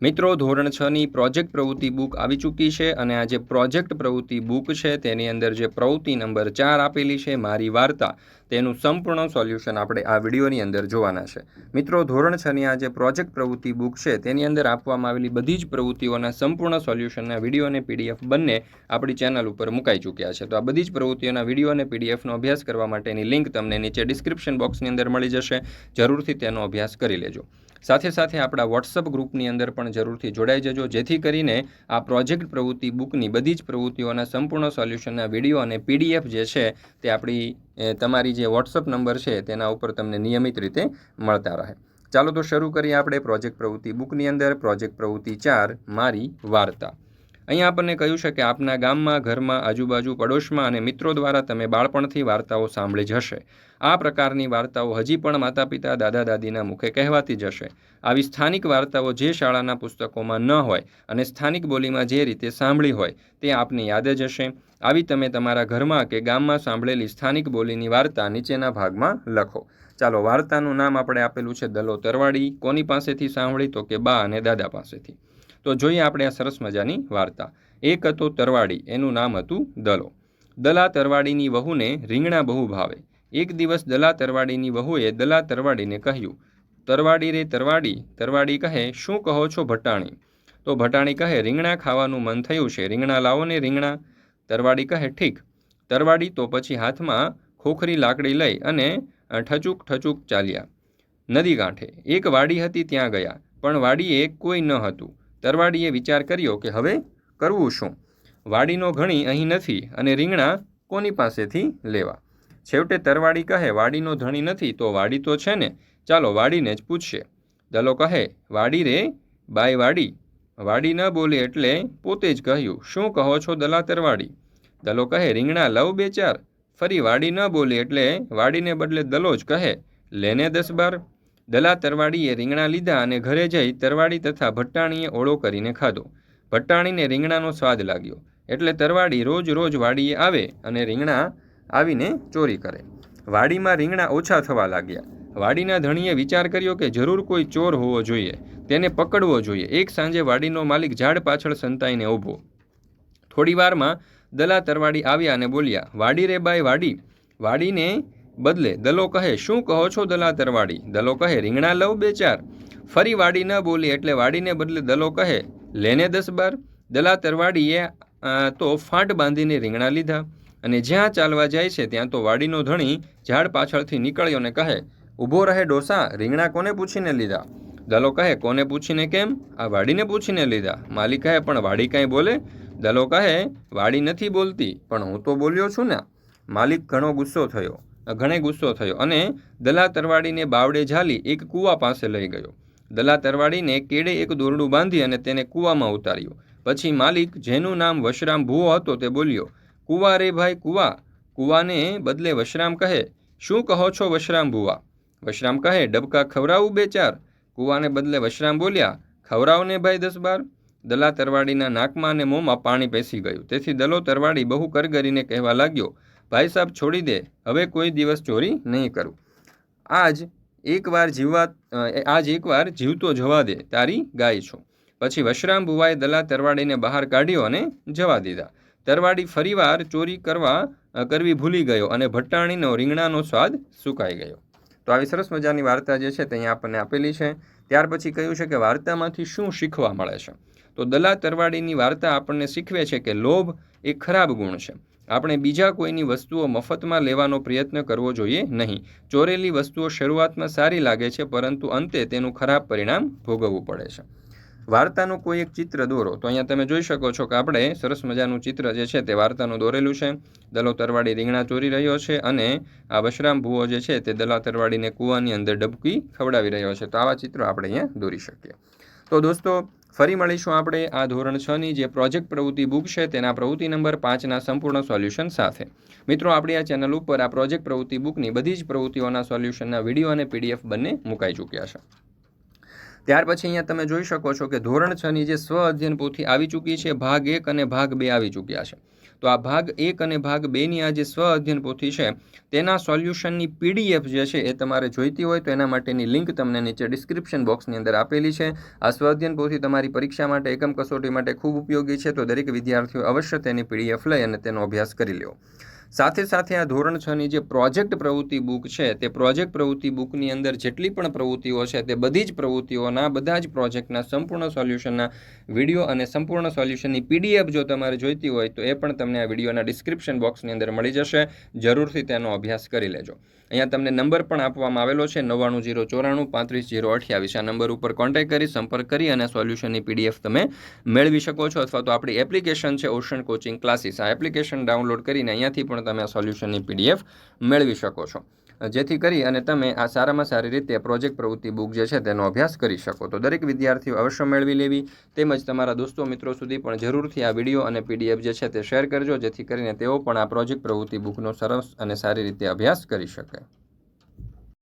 મિત્રો, ધોરણ છની પ્રોજેક્ટ પ્રવૃત્તિ બુક આવી ચૂકી છે અને આ જે પ્રોજેક્ટ પ્રવૃત્તિ બુક છે તેની અંદર જે પ્રવૃત્તિ નંબર ચાર આપેલી છે, મારી વાર્તા, તેનું સંપૂર્ણ સોલ્યુશન આપણે આ વિડીયોની અંદર જોવાના છે. મિત્રો, ધોરણ છની આ જે પ્રોજેક્ટ પ્રવૃત્તિ બુક છે તેની અંદર આપવામાં આવેલી બધી જ પ્રવૃત્તિઓના સંપૂર્ણ સોલ્યુશનના વીડિયો અને પીડીએફ બંને આપણી ચેનલ ઉપર મુકાઈ ચૂક્યા છે. તો આ બધી જ પ્રવૃત્તિઓના વીડિયો અને પીડીએફનો અભ્યાસ કરવા માટેની લિંક તમને નીચે ડિસ્ક્રિપ્શન બોક્સની અંદર મળી જશે. જરૂરથી તેનો અભ્યાસ કરી લેજો. સાથે સાથે આપણા વોટ્સઅપ ગ્રુપની અંદર પણ જરૂરથી જોડાઈ જજો. જેથી કરીને આ પ્રોજેક્ટ પ્રવૃત્તિ બુકની બધી જ પ્રવૃત્તિઓના સંપૂર્ણ સોલ્યુશનના વીડિયો અને પીડીએફ જે છે તે આપણી તમારી જે વોટ્સઅપ નંબર છે તેના ઉપર તમને નિયમિત રીતે મળતા રહે. ચાલો તો શરૂ કરીએ આપણે પ્રોજેક્ટ પ્રવૃત્તિ બુકની અંદર. પ્રોજેક્ટ પ્રવૃત્તિ ચાર, મારી વાર્તા. અહીંયા આપણને કહ્યું છે કે આપના ગામમાં, ઘરમાં, આજુબાજુ, પડોશમાં અને મિત્રો દ્વારા તમે બાળપણથી વાર્તાઓ સાંભળી જ હશે. આ પ્રકારની વાર્તાઓ હજી પણ માતા પિતા દાદા, દાદીના મુખે કહેવાતી જ હશે. આવી સ્થાનિક વાર્તાઓ જે શાળાના પુસ્તકોમાં ન હોય અને સ્થાનિક બોલીમાં જે રીતે સાંભળી હોય તે આપને યાદ જ હશે. આવી તમે તમારા ઘરમાં કે ગામમાં સાંભળેલી સ્થાનિક બોલીની વાર્તા નીચેના ભાગમાં લખો. ચાલો વાર્તાનું નામ આપણે આપેલું છે દલો તરવાડી. કોની પાસેથી સાંભળી તો કે બા અને દાદા પાસેથી. તો જોઈએ આપણે આ સરસ મજાની વાર્તા. એક હતો તરવાડી, એનું નામ હતું દલો. દલા તરવાડીની વહુને રીંગણા બહુ ભાવે. એક દિવસ દલા તરવાડીની વહુએ દલા તરવાડીને કહ્યું, તરવાડી રે તરવાડી તરવાડી કહે, શું કહો છો ભટાણી? તો ભટાણી કહે, રીંગણા ખાવાનું મન થયું છે, રીંગણા લાવો ને રીંગણા. તરવાડી કહે, ઠીક. તરવાડી તો પછી હાથમાં ખોખરી લાકડી લઈ અને ઠચુક ઠચુક ચાલ્યા. નદી કાંઠે. એક વાડી હતી ત્યાં ગયા, પણ વાડીએ કોઈ ન હતું. તરવાડીએ વિચાર કર્યો કે હવે કરવું શું? વાડીનો ઘણી અહીં નથી અને રીંગણા કોની પાસેથી લેવા? છેવટે તરવાડી કહે, વાડીનો ધણી નથી તો વાડી તો છે ને? ચાલો વાડીને જ પૂછશે દલો કહે, વાડી રે, બાય વાડી. વાડી ન બોલે એટલે પોતે જ કહ્યું, શું કહો છો દલા તરવાડી? દલો કહે, રીંગણા લવ બે ચાર. ફરી વાડી ન બોલે એટલે વાડીને બદલે દલો જ કહે, લેને દસ બાર. દલા તરવાડીએ રીંગણા લીધા અને ઘરે જઈ તરવાડી તથા ભટ્ટાણીએ ઓળો કરીને ખાધો. ભટ્ટાણીને રીંગણાનો સ્વાદ લાગ્યો. એટલે તરવાડી રોજ રોજ વાડીએ આવે અને રીંગણા આવીને ચોરી કરે. વાડીમાં રીંગણા ઓછા થવા લાગ્યા. વાડીના ધણીએ વિચાર કર્યો કે જરૂર કોઈ ચોર હોવો જોઈએ. તેને પકડવો જોઈએ. એક સાંજે વાડીનો માલિક ઝાડ પાછળ સંતાઈને ઊભો. થોડીવારમાં દલા તરવાડી આવ્યા અને બોલ્યા, વાડી રે બાય વાડી. વાડીને બદલે, દલો કહે, શું કહો છો દલા તરવાડી દલો કહે, રીંગણા લવ બે ચાર. ફરી વાડી ન બોલી એટલે વાડીને બદલે દલો કહે, લેને દસ બાર. દલા તરવાડીએ તો ફાંટ બાંધીને રીંગણા લીધા અને જ્યાં ચાલવા જાય છે ત્યાં તો વાડીનો ધણી ઝાડ પાછળથી નીકળ્યો ને કહે, ઊભો રહે ડોસા, રીંગણા કોને પૂછીને લીધા? દલો કહે, કોને પૂછીને કેમ? આ વાડીને પૂછીને લીધા. માલિક કહે, પણ વાડી કાંઈ બોલે? દલો કહે, વાડી નથી બોલતી, પણ હું તો બોલ્યો છું ને. માલિક ઘણો ગુસ્સો થયો. ઘણે ગુસ્સો થયો અને દલા તરવાડીને બાવડે ઝાલી એક કૂવા પાસે લઈ ગયો. દલા તરવાડીને કેડે એક દોરડું બાંધી અને તેને કૂવામાં ઉતાર્યો. પછી માલિક, જેનું નામ વશરામ ભૂવો હતો, તે બોલ્યો, કૂવા રે ભાઈ, કૂવા. કૂવાને બદલે વશરામ કહે. શું કહો છો વશરામ ભૂવા? વશરામ કહે, ડબકા ખવરાવું બે ચાર. કૂવાને બદલે વશરામ બોલ્યા ખવરાવને ભાઈ દસ બાર. દલા તરવાડીના નાકમાં અને મોંમાં પાણી પેસી ગયું. તેથી દલો તરવાડી બહુ કરગરીને કહેવા લાગ્યો ભાઈ સાહેબ છોડી દે. હવે કોઈ દિવસ ચોરી નહીં કરું. આજ એકવાર જીવવા આજ એકવાર જીવતો જવા દે. તારી ગાય છું. પછી વશરામ બુવાએ દલા તરવાડીને બહાર કાઢ્યો અને જવા દીધા. તરવાડી ફરીવાર ચોરી કરવા કરવી ભૂલી ગયો અને ભટ્ટાણીનો રીંગણાનો સ્વાદ સુકાઈ ગયો. તો આવી સરસ મજાની વાર્તા જે છે તે અહીંયા આપણને આપેલી છે. ત્યાર પછી કહ્યું છે કે વાર્તામાંથી શું શીખવા મળે છે? તો દલા તરવાડીની વાર્તા આપણને શીખવે છે કે લોભ એ ખરાબ ગુણ છે. આપણે બીજા કોઈની વસ્તુઓ મફતમાં લેવાનો પ્રયત્ન કરવો જોઈએ નહીં. ચોરેલી વસ્તુઓ શરૂઆતમાં સારી લાગે છે, પરંતુ અંતે તેનું ખરાબ પરિણામ ભોગવવું પડે છે. વાર્તાનું કોઈ એક ચિત્ર દોરો. તો અહીંયા તમે જોઈ શકો છો કે આપણે સરસ મજાનું ચિત્ર જે છે તે વાર્તાનું દોરેલું છે. દલો તરવાડી રીંગણા ચોરી રહ્યો છે અને આ બશરામ ભૂવો જે છે તે દલા તરવાડીને કૂવાની અંદર ડબકી ખવડાવી રહ્યો છે. તો આવા ચિત્રો આપણે અહીંયા દોરી શકીએ. તો દોસ્તો ફરી મળીશું આપણે આ ધોરણ છની જે પ્રોજેક્ટ પ્રવૃત્તિ બુક છે તેના પ્રવૃત્તિ નંબર પાંચના સંપૂર્ણ સોલ્યુશન સાથે. મિત્રો, આપણી આ ચેનલ ઉપર આ પ્રોજેક્ટ પ્રવૃત્તિ બુકની બધી જ પ્રવૃત્તિઓના સોલ્યુશનના વીડિયો અને પીડીએફ બંને મુકાઈ ચૂક્યા છે. ત્યાર પછી અહીંયા તમે જોઈ શકો છો કે ધોરણ છની જે સ્વ અધ્યયન પોથી આવી ચૂકી છે, ભાગ એક અને ભાગ બે આવી ચૂક્યા છે. તો આ ભાગ એક અને ભાગ બેની આ જે સ્વ અધ્યયન પોથી છે. તેના સોલ્યુશનની પીડીએફ જે છે એ તમારે જોઈતી હોય તો એના માટેની લિંક તમને નીચે ડિસ્ક્રિપ્શન બોક્સની અંદર આપેલી છે. આ સ્વ અધ્યયન પોથી તમારી પરીક્ષા માટે, એકમ કસોટી માટે ખૂબ ઉપયોગી છે. તો દરેક વિદ્યાર્થીઓ અવશ્ય તેની પીડીએફ લઈ અને તેનો અભ્યાસ કરી લ્યો. સાથે સાથે આ ધોરણ છની જે પ્રોજેક્ટ પ્રવૃત્તિ બુક છે, તે પ્રોજેક્ટ પ્રવૃત્તિ બુકની અંદર જેટલી પણ પ્રવૃત્તિઓ છે, તે બધી જ પ્રવૃત્તિઓના, બધા જ પ્રોજેક્ટના સંપૂર્ણ સોલ્યુશનના વીડિયો અને સંપૂર્ણ સોલ્યુશનની પીડીએફ જો તમારે જોઈતી હોય, તો એ પણ તમને આ વિડીયોના ડિસ્ક્રિપ્શન બોક્સની અંદર મળી જશે. જરૂરથી તેનો અભ્યાસ કરી લેજો. અહીંયા તમને નંબર પણ આપવામાં આવેલો છે, નવ્વાણું જીરો ચોરાણું પાંત્રીસ જીરો અઠ્યાવીસ. આ નંબર ઉપર કોન્ટેક્ટ કરી, સંપર્ક કરી અને સોલ્યુશનની પીડીએફ તમે મેળવી શકો છો. અથવા તો આપણી એપ્લિકેશન છે, ઓશન કોચિંગ ક્લાસીસ. આ એપ્લિકેશન ડાઉનલોડ કરીને અહીંયાથી પણ તમે આ સોલ્યુશનની પીડીએફ મેળવી શકો છો. જેથી કરી અને તમે આ સારામાં સારી રીતે પ્રોજેક્ટ પ્રવૃત્તિ બુક જે છે તેનો અભ્યાસ કરી શકો. તો દરેક વિદ્યાર્થીઓ અવશ્ય મેળવી લેવી તેમજ તમારા દોસ્તો મિત્રો સુધી પણ જરૂરથી આ વીડિયો અને પીડીએફ જે છે તે શેર કરજો, જેથી કરીને તેઓ પણ આ પ્રોજેક્ટ પ્રવૃત્તિ બુકનો સરસ અને સારી રીતે અભ્યાસ કરી શકે.